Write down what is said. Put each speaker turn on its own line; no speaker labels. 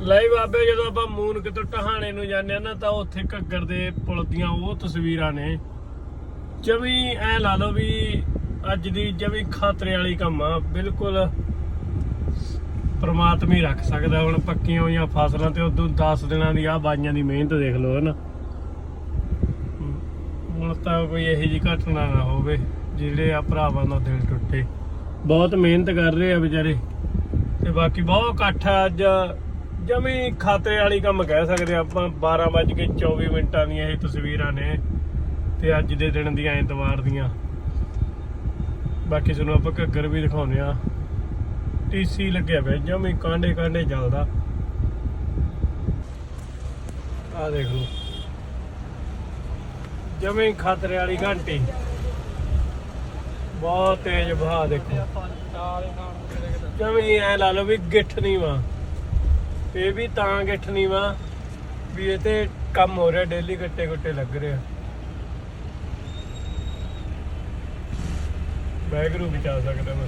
ਲੈ ਬਾਬੇ, ਜਦੋਂ ਆਪਾਂ ਮੂਨ ਕਿਤੋਂ ਟਹਾਣੇ ਨੂੰ ਜਾਂਦੇ ਆ ਨਾ, ਤਾਂ ਉੱਥੇ ਘੱਗਰ ਦੇ ਪੁਲ ਦੀਆਂ ਉਹ ਤਸਵੀਰਾਂ ਨੇ। ਜਮੀ ਐ ਲਾ ਲਓ ਵੀ ਅੱਜ ਦੀ ਜਮੀ ਖਾਤਰੇ ਵਾਲੀ ਕੰਮ ਆ। ਬਿਲਕੁਲ ਪਰਮਾਤਮਾ ਹੀ ਰੱਖ ਸਕਦਾ ਹੁਣ, ਪੱਕੀਆਂ ਹੋਈਆਂ ਫਸਲਾਂ ਤੇ ਉਦੋਂ 10 ਦਿਨਾਂ ਦੀ ਆ ਬਾਈਆਂ ਦੀ ਮਿਹਨਤ ਦੇਖ ਲਓ ਹਨਾ। ਹੁਣ ਤਾਂ ਕੋਈ ਇਹੋ ਜਿਹੀ ਘਟਨਾ ਨਾ ਹੋਵੇ, ਜਿਹੜੇ ਆ ਭਰਾਵਾਂ ਦਾ ਦਿਲ ਟੁੱਟੇ। ਬਹੁਤ ਮਿਹਨਤ ਕਰ ਰਹੇ ਆ ਵਿਚਾਰੇ। ਤੇ ਬਾਕੀ ਬਹੁਤ ਇਕੱਠ ਆ ਅੱਜ। ਜਮੀ ਖਾਤੇ ਵਾਲੀ ਕੰਮ ਕਹਿ ਸਕਦੇ ਆ ਆਪਾਂ 12:24 ਮਿੰਟਾਂ ਦੀਆਂ ਇਹ ਤਸਵੀਰਾਂ ਨੇ ਤੇ ਅੱਜ ਦੇ ਦਿਨ ਦੀਆਂ, ਐਤਵਾਰ ਦੀਆਂ। ਬਾਕੀ ਤੁਹਾਨੂੰ ਆਪਾਂ ਘੱਗਰ ਵੀ ਦਿਖਾਉਂਦੇ ਆ ਟੀਸੀ ਲੱਗਿਆ ਪਿਆ ਜਮੀ ਕਾਂਡੇ ਕਾਂਡੇ ਚੱਲਦਾ। ਆ ਦੇਖ ਲਓ। ਜਮੀ ਖਤਰੇ ਵਾਲੀ ਘੰਟੀ। ਬਹੁਤ ਤੇਜ਼ ਵਹਾ ਦੇਖੋ। ਜਮੀ ਐ ਲਾ ਲਓ ਵੀ ਗਿੱਠ ਨਹੀਂ ਵਾ ਇਹ ਵੀ ਤਾਂ ਗਿੱਠ ਨਹੀਂ ਵਾ ਵੀ ਇਹ ਤੇ ਕੰਮ ਹੋ ਰਿਹਾ ਡੇਲੀ ਗੱਟੇ ਗੁੱਟੇ ਲੱਗ ਰਿਹਾ ਬੈਗਰੂ ਵੀ ਬਚਾ ਸਕਦਾ ਮੈਂ।